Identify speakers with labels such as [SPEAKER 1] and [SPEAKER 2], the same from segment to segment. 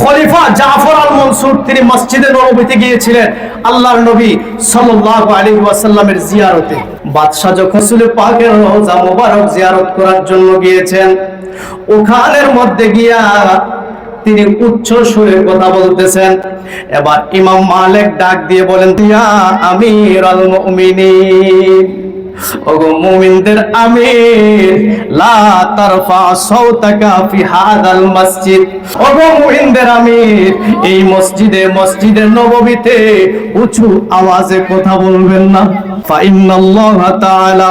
[SPEAKER 1] খলিফা জাফর আল মনসুর, তিনি মসজিদে নববীতে গিয়েছিলেন আল্লাহর নবী সাল্লাল্লাহু আলাইহি ওয়াসাল্লামের জিয়ারতে। বাদশা যখন রাসূল পাকের রওজা মোবারক জিয়ারত করার জন্য গিয়েছেন ওখানের মধ্যে গিয়া তিনি উচ্চ সুরে কথা বলতেছেন। এবার ইমাম মালিক ডাক দিয়ে বলেন দিয়া আমির আল মুমিনিন। ওগো মুমিনদের আমির, লা তারফা সাওতাকা ফি হাদাল মসজিদ। ওগো মুমিনদের আমির, এই মসজিদে মসজিদের নববীতে উঁচু আওয়াজে কথা বলবেন না। ফা ইন্নাল্লাহ তাআলা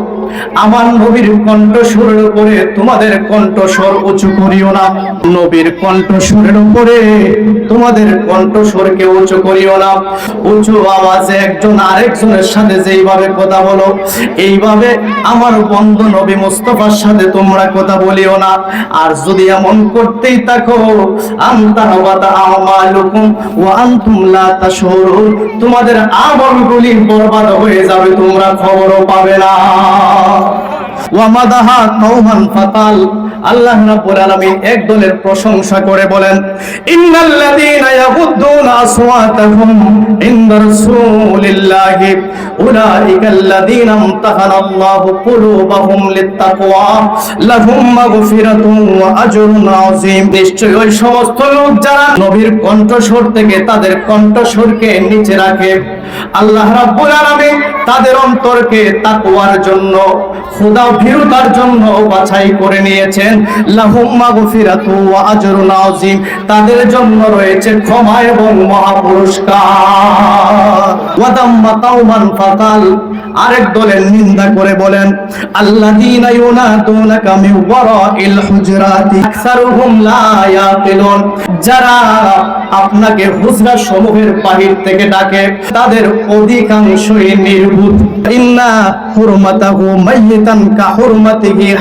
[SPEAKER 1] আমার নবীর কণ্ঠস্বরের উপরে তোমাদের কণ্ঠস্বর উঁচু করিও না। নবীর কণ্ঠস্বরের উপরে তোমাদের কণ্ঠস্বরকে উঁচু করিও না। উঁচু আওয়াজে একজন আরেকজনের সাথে যেইভাবে কথা বলো, এইভাবে আমার বন্ধু নবী মুস্তফার সাথে তোমরা কথা বলিও না। আর যদি এমন করতেই থাকো আন্তাহবাতা আমালুকুম ওয়া আনতুম লা তাশউরুন তোমাদের আমলগুলি বরবাদ হয়ে যাবে, তোমরা খবরও পাবে না। ওয়ামাদাহা কওমান ফাতাল। আল্লাহ রাব্বুল আলামিন এক দলের প্রশংসা করে বলেন, ইন্নাল্লাযীনা ইয়াগুদ্দুনা আসওয়াতাহুম ইনদা রাসূলিল্লাহি, উলাইকাল্লাযীনা ইমতাহানাল্লাহু কুলুবাহুম লিত্তাকওয়া লাহুম মাগফিরাতুন ওয়া আজরুন আযীম। নিশ্চয়ই ওই সমস্ত লোক যারা নবীর কণ্ঠস্বর থেকে তাদের কণ্ঠস্বরকে নিচে রাখে, আল্লাহ রাব্বুল আলামিন তাদের অন্তরকে তাকওয়ার জন্য খোদা ভীরুতার জন্য বাছাই করে নিয়েছেন। লাহুম মাগফিরাতু ওয়া আজরুন আযীম। তাদের জন্য রয়েছে ক্ষমা এবং মহা পুরস্কার ওয়া দাম্মা ফাকাল। আরেক দলের নিন্দা করে বলেন যারা আপনাকে হুজরা সমূহের বাহির থেকে ডাকে, তাদের অধিকাংশই ইন্না কা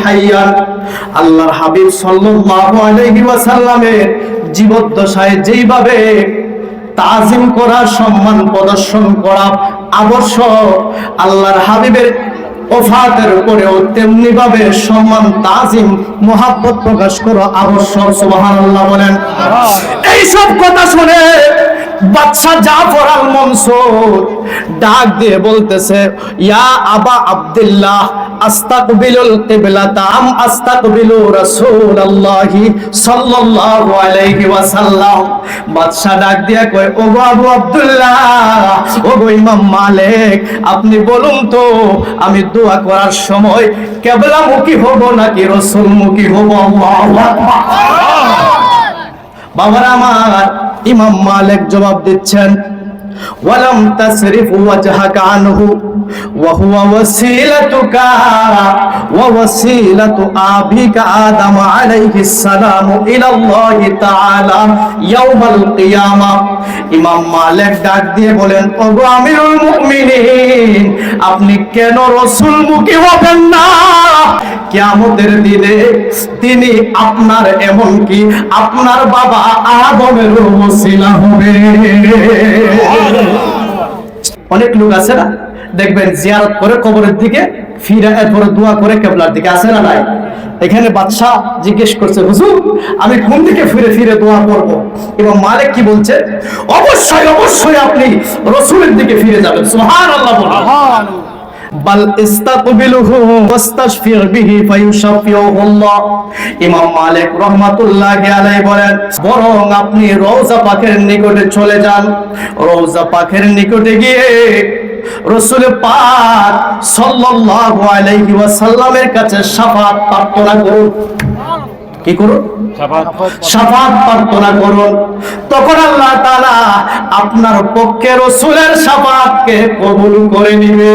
[SPEAKER 1] হাইয়ান। আল্লাহর হাবিব সাল্লাল্লাহু আলাইহি ওয়াসাল্লামের জীবদ্দশায় যেইভাবে তাজিম করা, সম্মান প্রদর্শন করা আবশ্যক আল্লাহর হাবিবের ওফাতের উপরেও তেমনি ভাবে সম্মান, তাজিম, মোহাব্বত প্রকাশ করা আবশ্যক সুবহানাল্লাহ বলেন। এইসব কথা শুনে বাচ্চা জাফর আল মনসুর ডাক দিয়ে বলতেছে, ইয়া আবা আব্দুল্লাহ আপনি বলুন তো, আমি দোয়া করার সময় কেবলামুখী হব নাকি রাসূলমুখী হব? আকবার। বাবার আমার ইমাম মালিক জবাব দিচ্ছেন ওয়ালাম তাসরিফ ওয়াজহাকা আনহু, ওয়া হুয়া ওয়াসিলাতুকা, ওয়া ওয়াসিলাতু আবিকা আদম আলাইহিস সালাম ইলা আল্লাহ তাআলা ইমাম মালিক ডাক দিয়ে বলেন, ওগো আমিরুল মুমিনিন, আপনি কেন রাসূল মুখী হবেন না? কিয়ামতের দিনে তিনি আপনার এমন কি আপনার বাবা আদমের ওসিলা হবে। অনেক লোক আছে না? দেখবেন জিয়ারত করে কবরের দিকে, ফিরে এরপরে দোয়া করে কেবলার দিকে আছে না নাই? এখানে বাদশাহ জিজ্ঞেস করছে, হুজুর, আমি কোন দিকে ফিরে ফিরে দোয়া করব? এবং মালিক কি বলছে, অবশ্যই অবশ্যই আপনি রসুলের দিকে ফিরে যাবেন। সুবহানাল্লাহ বলুন। বাল ইস্তাকবিলুহু ওয়াস্তাশফির বিহি ফায়ুশাফিউহুল্লাহ ইমাম মালিক রাহমাতুল্লাহি আলাইহি বলেন, বরং আপনি রওজা পাকের নিকটে চলে যান। রওজা পাকের নিকটে গিয়ে রসুল পাক সাল্লাল্লাহু আলাইহি ওয়াসাল্লামের কাছে শাফাত প্রার্থনা করুন। কি করুন সাফাত। প্রার্থনা করুন তখন আল্লাহ তাআলা আপনার পক্ষে রসুলের সাফাতকে কবুল করে নিবে।